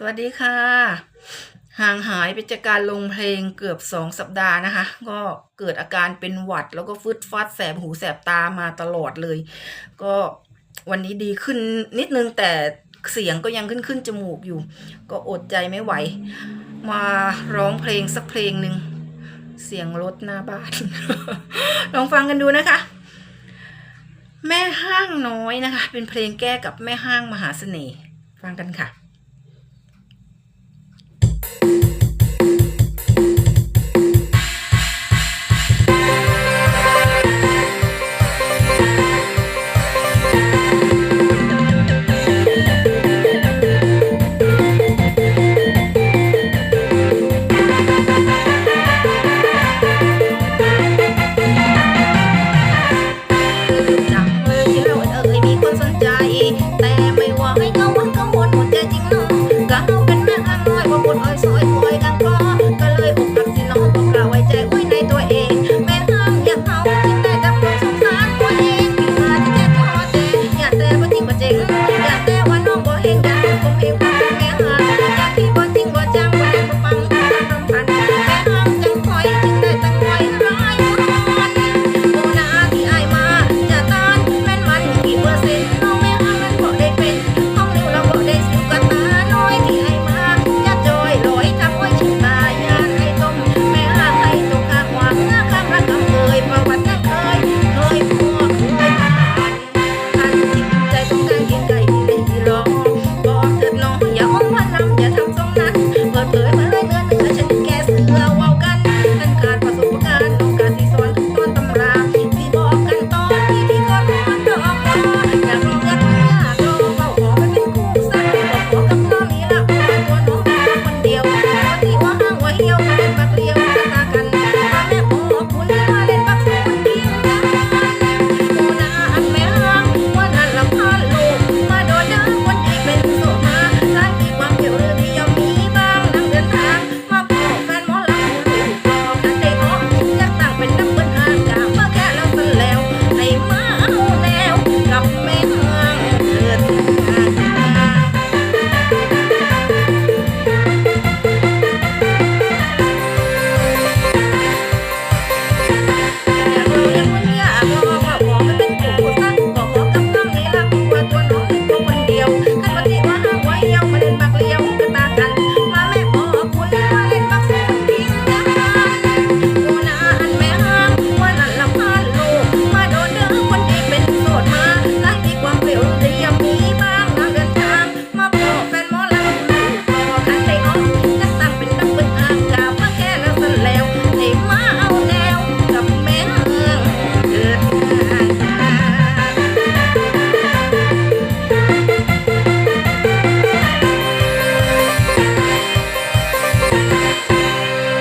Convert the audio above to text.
สวัสดีค่ะ ห่างหายไปจากการลงเพลงเกือบสองสัปดาห์นะคะ ก็เกิดอาการเป็นหวัด แล้วก็ฟึดฟัดแสบหูแสบตามาตลอดเลย ก็วันนี้ดีขึ้นนิดนึงแต่เสียงก็ยังขึ้นขึ้นจมูกอยู่ ก็อดใจไม่ไหว มาร้องเพลงสักเพลงหนึ่งเสียงรถหน้าบ้าน ลองฟังกันดูนะคะ แม่ห้างน้อยนะคะ เป็นเพลงแก้กับแม่ห้างมหาเสน่ห์ฟังกันค่ะ